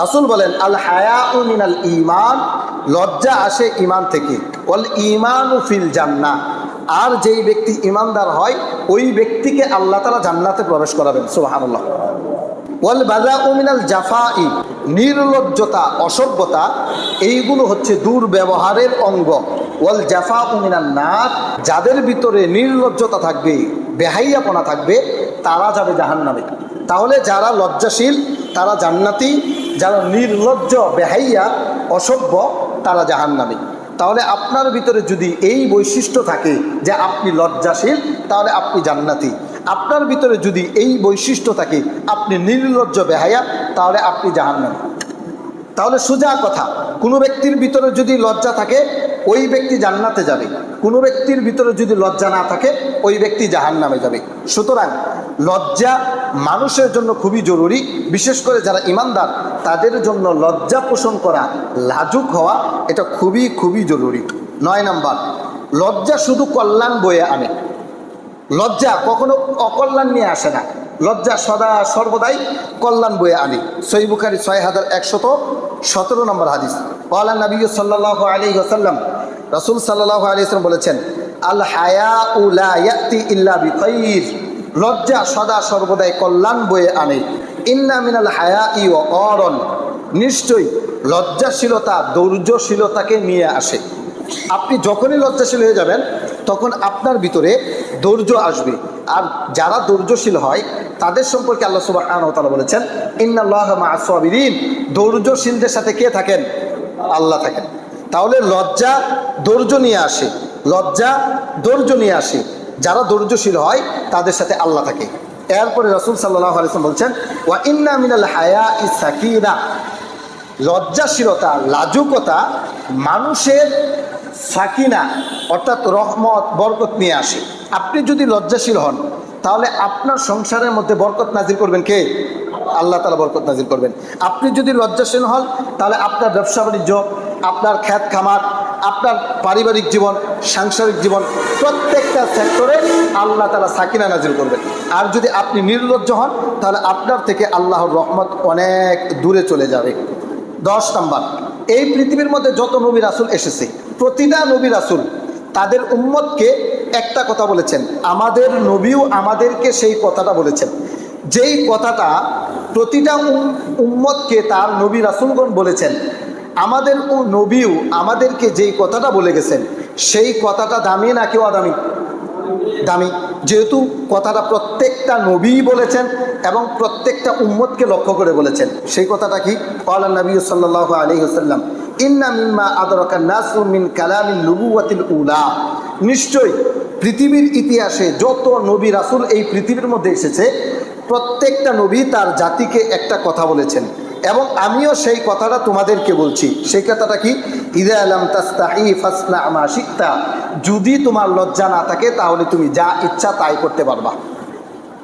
রাসুল বলেন, আল মিনাল ইমান লজ্জা আসে ইমান থেকে। ওয়াল ইমানু ফিল জান্না আর যেই ব্যক্তি ইমানদার হয়, ওই ব্যক্তিকে আল্লাহ তালা জান্নাতে প্রবেশ করাবেন। সুবহানাল্লাহ। ওয়াল বাজা মিনাল জাফাই নির্লজ্জতা, অসভ্যতা, এইগুলো হচ্ছে দুর্ব্যবহারের অঙ্গ। ওয়াল জাফা মিনাল নার যাদের ভিতরে নির্লজ্জতা থাকবে, বেহাইয়াপনা থাকবে, তারা যাবে জাহান্নামে। তাহলে যারা লজ্জাশীল, তারা জান্নাতি যারা নির্লজ্জ, বেহাইয়া, অসভ্য, তারা জাহান্নামী। তাহলে আপনার ভিতরে যদি এই বৈশিষ্ট্য থাকে যে আপনি লজ্জাশীল, তাহলে আপনি জান্নাতি। আপনার ভিতরে যদি এই বৈশিষ্ট্য থাকে, আপনি নির্লজ্জ, বেহাইয়া, তাহলে আপনি জাহান্নামী। তাহলে সোজা কথা, কোনো ব্যক্তির ভিতরে যদি লজ্জা থাকে ওই ব্যক্তি জান্নাতে যাবে। কোনো ব্যক্তির ভিতরে যদি লজ্জা না থাকে, ওই ব্যক্তি জাহান নামে যাবে। সুতরাং লজ্জা মানুষের জন্য খুবই জরুরি। বিশেষ করে যারা ইমানদার, তাদের জন্য লজ্জা পোষণ করা লাজুক হওয়া, এটা খুবই খুবই জরুরি। নয় নাম্বার, লজ্জা শুধু কল্যাণ বয়ে আনে। লজ্জা কখনো অকল্যাণ নিয়ে আসে না। লজ্জা সদা সর্বদাই কল্যাণ বয়ে আনি। সই বুখারি ছয় হাজার একশত সতেরো নম্বর হাদিস। ওয়ালা নবী সাল্লাহ আলী ওসাল্লাম রসুল সাল্লাহ আলী ইসলাম বলেছেন, আল হায়া উলা ইয়াতি ইল্লা বিখৈর লজ্জা সদা সর্বদাই কল্যাণ বয়ে আনে। ইন্না মিনাল হায়া ই অরণ নিশ্চয়ই লজ্জাশীলতা, ধৈর্যশীলতাকে নিয়ে আসে। আপনি যখনই লজ্জাশীল হয়ে যাবেন, তখন আপনার ভিতরে ধৈর্য আসবে। আর যারা ধৈর্যশীল হয়, তাদের সম্পর্কে আল্লাহ সুবাহ তালা বলেছেন, ইন্নাল্লাহ মাসবিরিন ধৈর্যশীলদের সাথে কে থাকেন? আল্লাহ থাকেন। তাহলে লজ্জা ধৈর্য নিয়ে আসে। লজ্জা ধৈর্য নিয়ে আসে। যারা ধৈর্যশীল হয়, তাদের সাথে আল্লাহ থাকে। এরপরে রসুল সাল্লাহ আলিয়াম বলছেন, ওয়া ইন্না মিনাল হায়া ইসাকিনা লজ্জাশীলতা, লাজুকতা মানুষের সাকিনা, অর্থাৎ রহমত, বরকত নিয়ে আসে। আপনি যদি লজ্জাশীল হন, তাহলে আপনার সংসারের মধ্যে বরকত নাজির করবেন কে? আল্লাহ তালা বরকত নাজির করবেন। আপনি যদি লজ্জাশীল হন, তাহলে আপনার ব্যবসা বাণিজ্য আপনার খ্যাত খামার, আপনার পারিবারিক জীবন, সাংসারিক জীবন, প্রত্যেকটা সেক্টরে আল্লাহ তালা সাকিনা নাজির করবেন। আর যদি আপনি নির্লজ্জ হন, তাহলে আপনার থেকে আল্লাহর রহমত অনেক দূরে চলে যাবে। দশ নম্বর, এই পৃথিবীর মধ্যে যত নবী রাসুল এসেছে, প্রতিটা নবী রাসুল তাদের উম্মতকে একটা কথা বলেছেন, আমাদের নবীও আমাদেরকে সেই কথাটা বলেছেন। যেই কথাটা প্রতিটা উম- উম্মতকে তার নবী রাসুলগণ বলেছেন আমাদের ও নবীও আমাদেরকে যেই কথাটা বলে গেছেন, সেই কথাটা দামি না কেউ আদামি? দামি। যেহেতু কথাটা প্রত্যেকটা নবীই বলেছেন এবং প্রত্যেকটা উম্মতকে লক্ষ্য করে বলেছেন। সেই কথাটা কি? আল্লাহ নবী সাল্লাহ আলী হাসাল্লাম ইন্না মিম্মা আদরকা নাসু মিন কালামিন নবুয়াতিল উলা। নিশ্চয়ই পৃথিবীর ইতিহাসে যত নবী রাসুল এই পৃথিবীর মধ্যে এসেছে, প্রত্যেকটা নবী তার জাতিকে একটা কথা বলেছেন। এবং আমিও সেই কথাটা তোমাদেরকে বলছি। সেই কথাটা কি? ইদা আলম শিক্তা যদি তোমার লজ্জা না থাকে, তাহলে তুমি যা ইচ্ছা তাই করতে পারবা।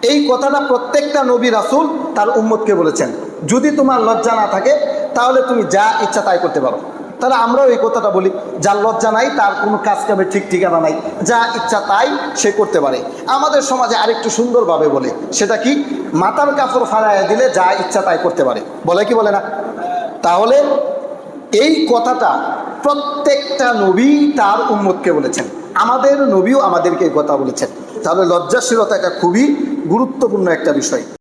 এই কথাটা প্রত্যেকটা নবী রাসুল তার উম্মতকে বলেছেন। যদি তোমার লজ্জা না থাকে, তাহলে তুমি যা ইচ্ছা তাই করতে পারো। তাহলে আমরাও এই কথাটা বলি, যার লজ্জা নাই, তার কোনো কাজ কামে ঠিক ঠিকানা নাই। যা ইচ্ছা তাই সে করতে পারে। আমাদের সমাজে আরেকটু সুন্দরভাবে বলে, সেটা কি? মাতার কাপড় ফাড়াইয়া দিলে যা ইচ্ছা তাই করতে পারে। বলে কি বলে না? তাহলে এই কথাটা প্রত্যেকটা নবী তার উম্মতকে বলেছেন। আমাদের নবীও আমাদেরকে এই কথা বলেছেন। তাহলে লজ্জাশীলতা একটা খুবই গুরুত্বপূর্ণ একটা বিষয়।